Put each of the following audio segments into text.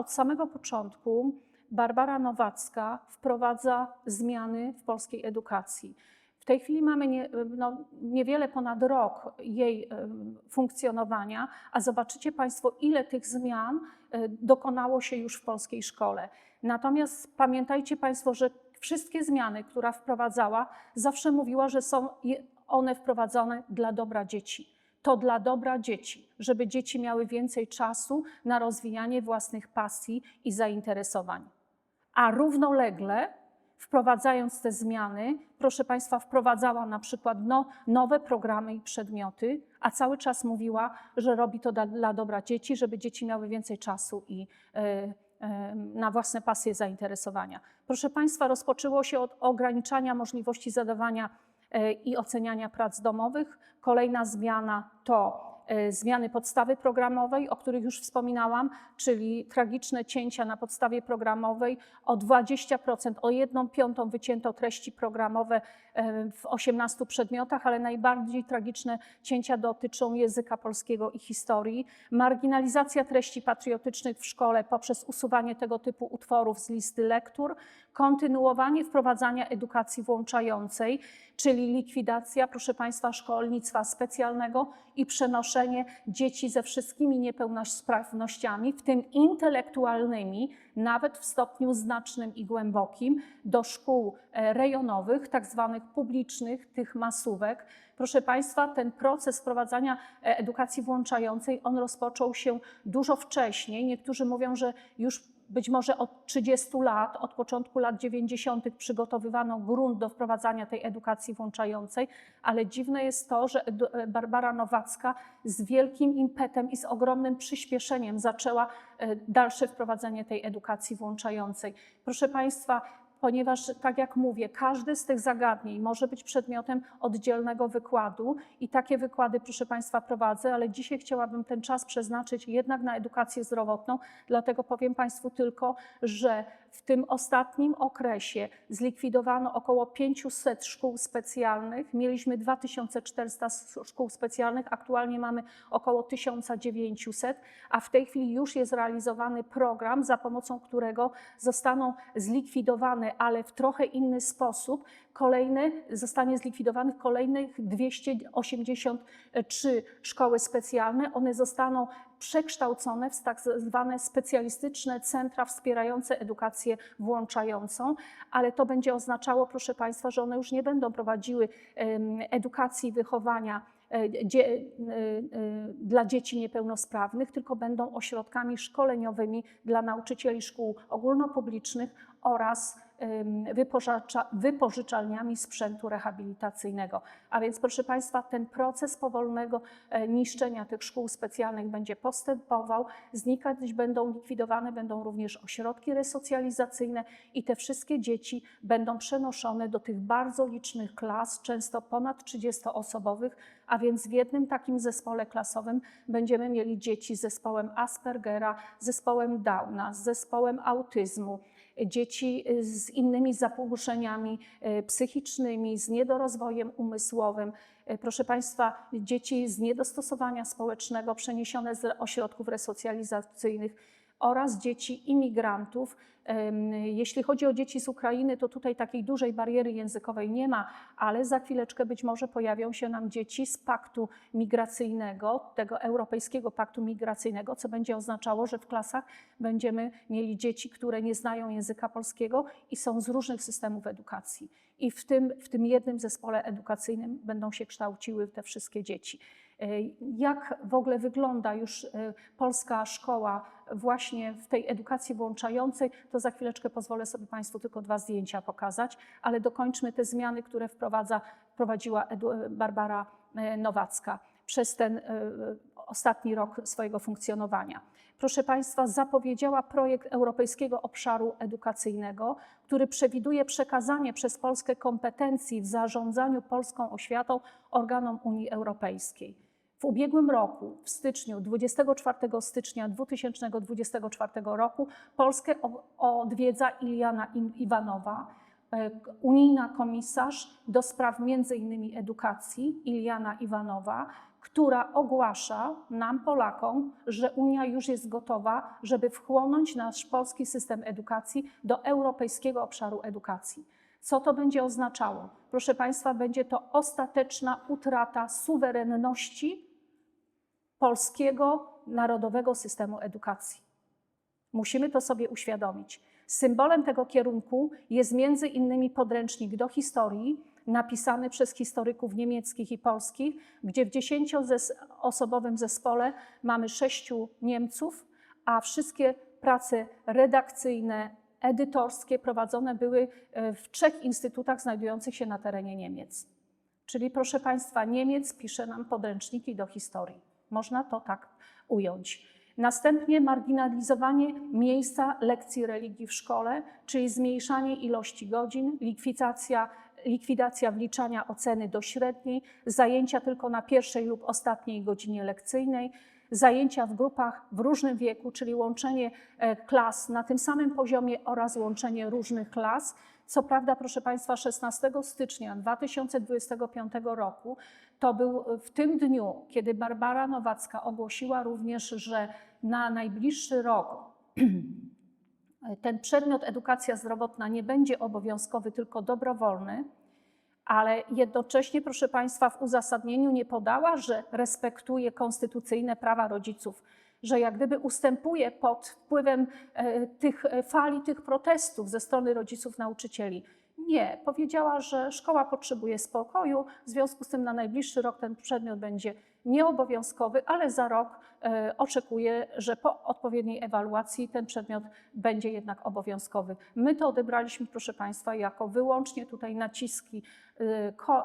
Od samego początku Barbara Nowacka wprowadza zmiany w polskiej edukacji. W tej chwili mamy nie, no, niewiele ponad rok jej em, funkcjonowania, a zobaczycie Państwo, ile tych zmian e, dokonało się już w polskiej szkole. Natomiast pamiętajcie Państwo, że wszystkie zmiany, które wprowadzała, zawsze mówiła, że są one wprowadzone dla dobra dzieci. To dla dobra dzieci, żeby dzieci miały więcej czasu na rozwijanie własnych pasji i zainteresowań. A równolegle, wprowadzając te zmiany, proszę Państwa, wprowadzała na przykład no, nowe programy i przedmioty, a cały czas mówiła, że robi to dla, dla dobra dzieci, żeby dzieci miały więcej czasu i e, e, na własne pasje, zainteresowania. Proszę Państwa, rozpoczęło się od ograniczania możliwości zadawania i oceniania prac domowych. Kolejna zmiana to e, zmiany podstawy programowej, o których już wspominałam, czyli tragiczne cięcia na podstawie programowej o 20%, o 1 piątą wycięto treści programowe e, w 18 przedmiotach, ale najbardziej tragiczne cięcia dotyczą języka polskiego i historii. Marginalizacja treści patriotycznych w szkole poprzez usuwanie tego typu utworów z listy lektur, kontynuowanie wprowadzania edukacji włączającej, czyli likwidacja, proszę Państwa, szkolnictwa specjalnego i przenoszenie dzieci ze wszystkimi niepełnosprawnościami, w tym intelektualnymi, nawet w stopniu znacznym i głębokim, do szkół e, rejonowych, tak zwanych publicznych, tych masówek. Proszę Państwa, ten proces wprowadzania e, edukacji włączającej, on rozpoczął się dużo wcześniej. Niektórzy mówią, że już być może od 30 lat, od początku lat 90. przygotowywano grunt do wprowadzania tej edukacji włączającej, ale dziwne jest to, że e, Barbara Nowacka z wielkim impetem i z ogromnym przyspieszeniem zaczęła e, dalsze wprowadzenie tej edukacji włączającej. Proszę Państwa, ponieważ, tak jak mówię, każdy z tych zagadnień może być przedmiotem oddzielnego wykładu i takie wykłady, proszę Państwa, prowadzę, ale dzisiaj chciałabym ten czas przeznaczyć jednak na edukację zdrowotną, dlatego powiem Państwu tylko, że w tym ostatnim okresie zlikwidowano około 500 szkół specjalnych, mieliśmy 2400 s- szkół specjalnych, aktualnie mamy około 1900, a w tej chwili już jest realizowany program, za pomocą którego zostaną zlikwidowane, ale w trochę inny sposób, kolejne, zostanie zlikwidowanych kolejnych 283 szkoły specjalne. One zostaną przekształcone w tak zwane specjalistyczne centra wspierające edukację włączającą, ale to będzie oznaczało, proszę Państwa, że one już nie będą prowadziły edukacji i wychowania e, e, e, dla dzieci niepełnosprawnych, tylko będą ośrodkami szkoleniowymi dla nauczycieli szkół ogólnopublicznych oraz wypożyczalniami sprzętu rehabilitacyjnego. A więc, proszę Państwa, ten proces powolnego e, niszczenia tych szkół specjalnych będzie postępował, znikać będą, likwidowane będą również ośrodki resocjalizacyjne i te wszystkie dzieci będą przenoszone do tych bardzo licznych klas, często ponad 30-osobowych, a więc w jednym takim zespole klasowym będziemy mieli dzieci z zespołem Aspergera, zespołem Downa, z zespołem autyzmu, dzieci y, z innymi zaburzeniami y, psychicznymi, z niedorozwojem umysłowym. Y, Proszę Państwa, dzieci z niedostosowania społecznego przeniesione z ośrodków resocjalizacyjnych oraz dzieci imigrantów. Jeśli chodzi o dzieci z Ukrainy, to tutaj takiej dużej bariery językowej nie ma, ale za chwileczkę być może pojawią się nam dzieci z paktu migracyjnego, tego europejskiego paktu migracyjnego, co będzie oznaczało, że w klasach będziemy mieli dzieci, które nie znają języka polskiego i są z różnych systemów edukacji. I w tym, w tym jednym zespole edukacyjnym będą się kształciły te wszystkie dzieci. E, Jak w ogóle wygląda już e, polska szkoła właśnie w tej edukacji włączającej, to za chwileczkę pozwolę sobie Państwu tylko dwa zdjęcia pokazać, ale dokończmy te zmiany, które wprowadza, wprowadziła Edu- Barbara e, Nowacka przez ten e, ostatni rok swojego funkcjonowania. Proszę Państwa, zapowiedziała projekt Europejskiego Obszaru Edukacyjnego, który przewiduje przekazanie przez Polskę kompetencji w zarządzaniu polską oświatą organom Unii Europejskiej. W ubiegłym roku, w styczniu, 24 stycznia 2024 roku, Polskę odwiedza Iliana Iwanowa, e, unijna komisarz do spraw innymi edukacji, Iliana Iwanowa, która ogłasza nam, Polakom, że Unia już jest gotowa, żeby wchłonąć nasz polski system edukacji do europejskiego obszaru edukacji. Co to będzie oznaczało? Proszę Państwa, będzie to ostateczna utrata suwerenności polskiego narodowego systemu edukacji. Musimy to sobie uświadomić. Symbolem tego kierunku jest między innymi podręcznik do historii, napisany przez historyków niemieckich i polskich, gdzie w dziesięcioosobowym zespole mamy sześciu Niemców, a wszystkie prace redakcyjne, edytorskie prowadzone były e, w trzech instytutach znajdujących się na terenie Niemiec. Czyli proszę Państwa, Niemiec pisze nam podręczniki do historii. Można to tak ująć. Następnie marginalizowanie miejsca lekcji religii w szkole, czyli zmniejszanie ilości godzin, likwidacja, likwidacja wliczania oceny do średniej, zajęcia tylko na pierwszej lub ostatniej godzinie lekcyjnej, zajęcia w grupach w różnym wieku, czyli łączenie e, klas na tym samym poziomie oraz łączenie różnych klas. Co prawda, proszę Państwa, 16 stycznia 2025 roku to był w tym dniu, kiedy Barbara Nowacka ogłosiła również, że na najbliższy rok ten przedmiot edukacja zdrowotna nie będzie obowiązkowy, tylko dobrowolny, ale jednocześnie, proszę Państwa, w uzasadnieniu nie podała, że respektuje konstytucyjne prawa rodziców, że jak gdyby ustępuje pod wpływem e, tych e, fali, tych protestów ze strony rodziców, nauczycieli. Nie, powiedziała, że szkoła potrzebuje spokoju, w związku z tym na najbliższy rok ten przedmiot będzie nieobowiązkowy, ale za rok e, oczekuję, że po odpowiedniej ewaluacji ten przedmiot będzie jednak obowiązkowy. My to odebraliśmy, proszę Państwa, jako wyłącznie tutaj naciski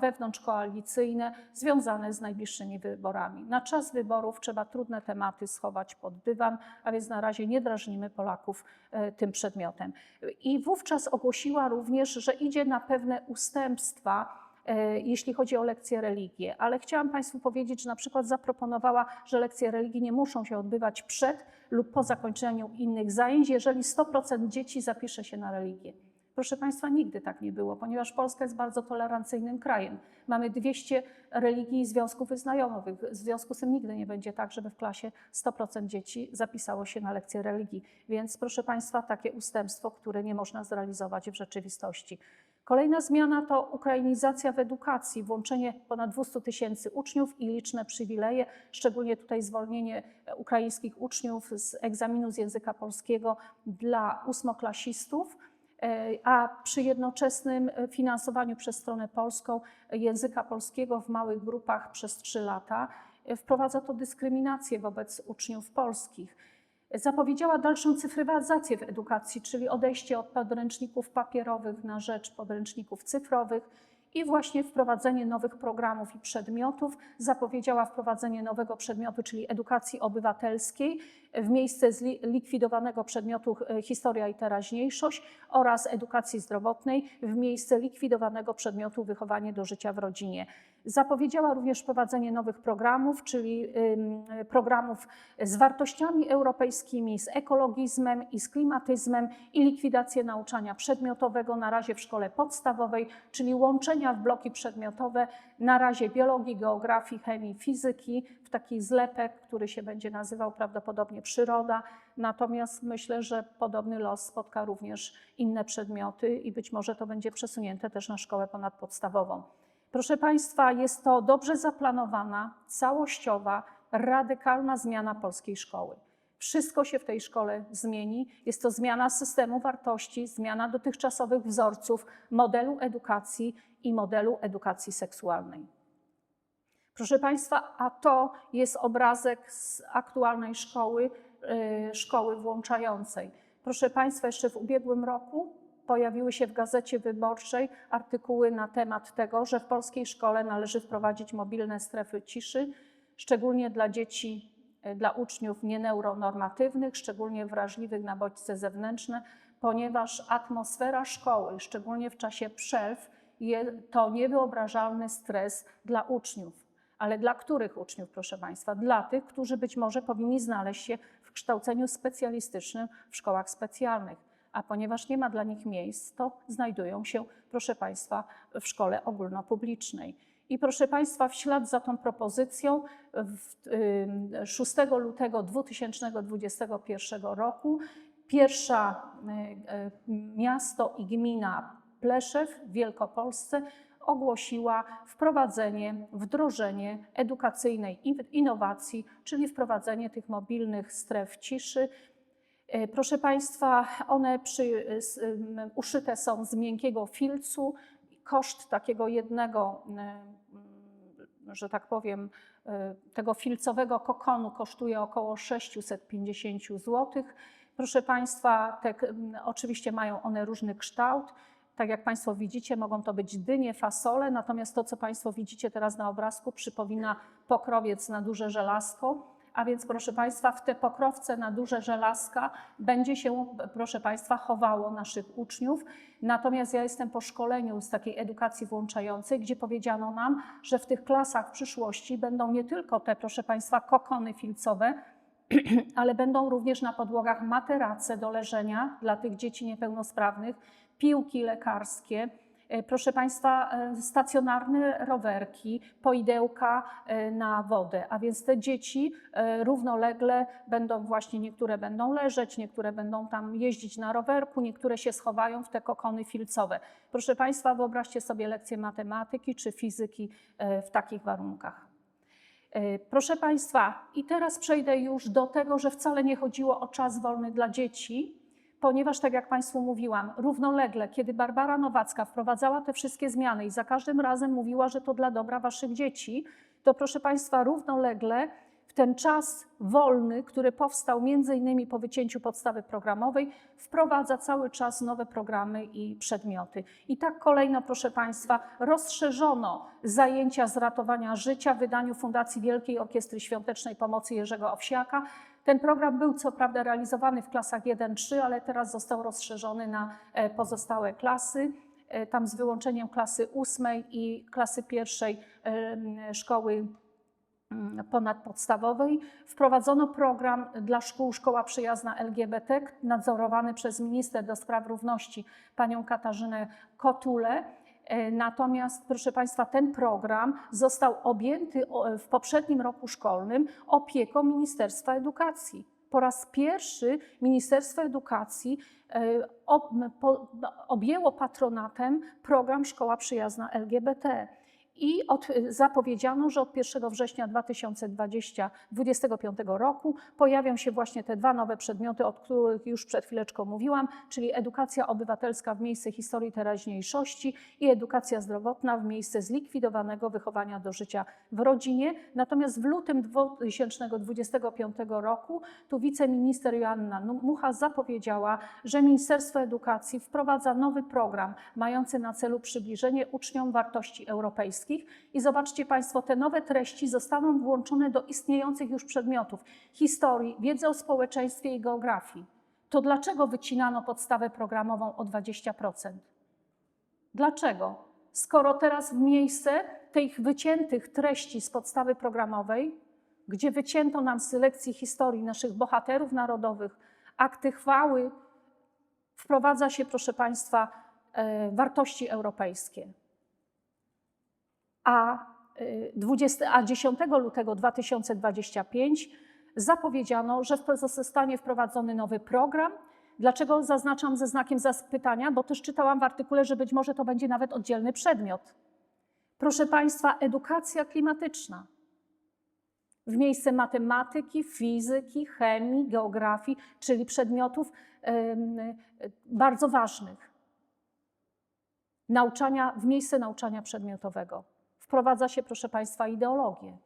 wewnątrzkoalicyjne związane z najbliższymi wyborami. Na czas wyborów trzeba trudne tematy schować pod dywan, a więc na razie nie drażnimy Polaków e, tym przedmiotem. I wówczas ogłosiła również, że idzie na pewne ustępstwa, E, jeśli chodzi o lekcje religii. Ale chciałam Państwu powiedzieć, że na przykład zaproponowała, że lekcje religii nie muszą się odbywać przed lub po zakończeniu innych zajęć, jeżeli 100% dzieci zapisze się na religię. Proszę Państwa, nigdy tak nie było, ponieważ Polska jest bardzo tolerancyjnym krajem. Mamy 200 religii i związków wyznajomowych. W związku z tym nigdy nie będzie tak, żeby w klasie 100% dzieci zapisało się na lekcję religii. Więc proszę Państwa, takie ustępstwo, które nie można zrealizować w rzeczywistości. Kolejna zmiana to ukrainizacja w edukacji, włączenie ponad 200 tysięcy uczniów i liczne przywileje, szczególnie tutaj zwolnienie ukraińskich uczniów z egzaminu z języka polskiego dla ósmoklasistów a przy jednoczesnym finansowaniu przez stronę polską języka polskiego w małych grupach przez trzy lata e, wprowadza to dyskryminację wobec uczniów polskich. Zapowiedziała dalszą cyfryzację w edukacji, czyli odejście od podręczników papierowych na rzecz podręczników cyfrowych i właśnie wprowadzenie nowych programów i przedmiotów. Zapowiedziała wprowadzenie nowego przedmiotu, czyli edukacji obywatelskiej, w miejsce zlikwidowanego przedmiotu e, historia i teraźniejszość oraz edukacji zdrowotnej w miejsce likwidowanego przedmiotu wychowanie do życia w rodzinie. Zapowiedziała również wprowadzenie nowych programów, czyli programów z wartościami europejskimi, z ekologizmem i z klimatyzmem i likwidację nauczania przedmiotowego na razie w szkole podstawowej, czyli łączenia w bloki przedmiotowe na razie biologii, geografii, chemii, fizyki w taki zlepek, który się będzie nazywał prawdopodobnie przyroda. Natomiast myślę, że podobny los spotka również inne przedmioty i być może to będzie przesunięte też na szkołę ponadpodstawową. Proszę Państwa, jest to dobrze zaplanowana, całościowa, radykalna zmiana polskiej szkoły. Wszystko się w tej szkole zmieni. Jest to zmiana systemu wartości, zmiana dotychczasowych wzorców, modelu edukacji i modelu edukacji seksualnej. Proszę Państwa, a to jest obrazek z aktualnej szkoły, yy, szkoły włączającej. Proszę Państwa, jeszcze w ubiegłym roku pojawiły się w Gazecie Wyborczej artykuły na temat tego, że w polskiej szkole należy wprowadzić mobilne strefy ciszy, szczególnie dla dzieci, yy, dla uczniów nieneuronormatywnych, szczególnie wrażliwych na bodźce zewnętrzne, ponieważ atmosfera szkoły, szczególnie w czasie przerw, to niewyobrażalny stres dla uczniów. Ale dla których uczniów, proszę Państwa? Dla tych, którzy być może powinni znaleźć się w kształceniu specjalistycznym w szkołach specjalnych. A ponieważ nie ma dla nich miejsc, to znajdują się, proszę Państwa, w szkole ogólnopublicznej. I proszę Państwa, w ślad za tą propozycją w, y, 6 lutego 2021 roku pierwsza y, y, miasto i gmina Pleszew w Wielkopolsce ogłosiła wprowadzenie, wdrożenie edukacyjnej in- innowacji, czyli wprowadzenie tych mobilnych stref ciszy. E, Proszę Państwa, one przy, uszyte są z miękkiego filcu. Koszt takiego jednego, że tak powiem, e, tego filcowego kokonu kosztuje około 650 zł. Proszę Państwa, te, oczywiście mają one różny kształt. Tak jak Państwo widzicie, mogą to być dynie, fasole, natomiast to, co Państwo widzicie teraz na obrazku, przypomina pokrowiec na duże żelazko. A więc, proszę Państwa, w te pokrowce na duże żelazka będzie się, proszę Państwa, chowało naszych uczniów. Natomiast ja jestem po szkoleniu z takiej edukacji włączającej, gdzie powiedziano nam, że w tych klasach w przyszłości będą nie tylko te, proszę Państwa, kokony filcowe, ale będą również na podłogach materace do leżenia dla tych dzieci niepełnosprawnych, piłki lekarskie, e, proszę Państwa, e, stacjonarne rowerki, poidełka e, na wodę. A więc te dzieci równolegle będą właśnie, niektóre będą leżeć, niektóre będą tam jeździć na rowerku, niektóre się schowają w te kokony filcowe. Proszę Państwa, wyobraźcie sobie lekcje matematyki czy fizyki w takich warunkach. Proszę Państwa, i teraz przejdę już do tego, że wcale nie chodziło o czas wolny dla dzieci, ponieważ, tak jak Państwu mówiłam, równolegle, kiedy Barbara Nowacka wprowadzała te wszystkie zmiany i za każdym razem mówiła, że to dla dobra Waszych dzieci, to proszę Państwa, równolegle w ten czas wolny, który powstał między innymi po wycięciu podstawy programowej, wprowadza cały czas nowe programy i przedmioty. I tak kolejno, proszę Państwa, rozszerzono zajęcia z ratowania życia w wydaniu Fundacji Wielkiej Orkiestry Świątecznej Pomocy Jerzego Owsiaka. Ten program był co prawda realizowany w klasach 1-3, ale teraz został rozszerzony na e, pozostałe klasy. E, Tam z wyłączeniem klasy ósmej i klasy pierwszej em, szkoły mm, ponadpodstawowej. Wprowadzono program dla szkół Szkoła Przyjazna LGBT, nadzorowany przez minister do spraw równości panią Katarzynę Kotulę. E, Natomiast, proszę Państwa, ten program został objęty w poprzednim roku szkolnym opieką Ministerstwa Edukacji. Po raz pierwszy Ministerstwo Edukacji e, objęło patronatem program Szkoła Przyjazna LGBT. I od, zapowiedziano, że od 1 września 2025 roku pojawią się właśnie te dwa nowe przedmioty, o których już przed chwileczką mówiłam, czyli edukacja obywatelska w miejsce historii teraźniejszości i edukacja zdrowotna w miejsce zlikwidowanego wychowania do życia w rodzinie. Natomiast w lutym 2025 roku tu wiceminister Joanna Mucha zapowiedziała, że Ministerstwo Edukacji wprowadza nowy program mający na celu przybliżenie uczniom wartości europejskich. I zobaczcie Państwo, te nowe treści zostaną włączone do istniejących już przedmiotów historii, wiedzy o społeczeństwie i geografii. To dlaczego wycinano podstawę programową o 20%? Dlaczego? Skoro teraz w miejsce tych wyciętych treści z podstawy programowej, gdzie wycięto nam z historii naszych bohaterów narodowych, akty chwały, wprowadza się, proszę Państwa, e, wartości europejskie. A, y, 20, a 10 lutego 2025 zapowiedziano, że zostanie wprowadzony nowy program. Dlaczego zaznaczam ze znakiem zapytania? Bo też czytałam w artykule, że być może to będzie nawet oddzielny przedmiot. Proszę Państwa, edukacja klimatyczna. W miejsce matematyki, fizyki, chemii, geografii, czyli przedmiotów y, bardzo ważnych. Nauczania, w miejsce nauczania przedmiotowego wprowadza się, proszę Państwa, ideologię.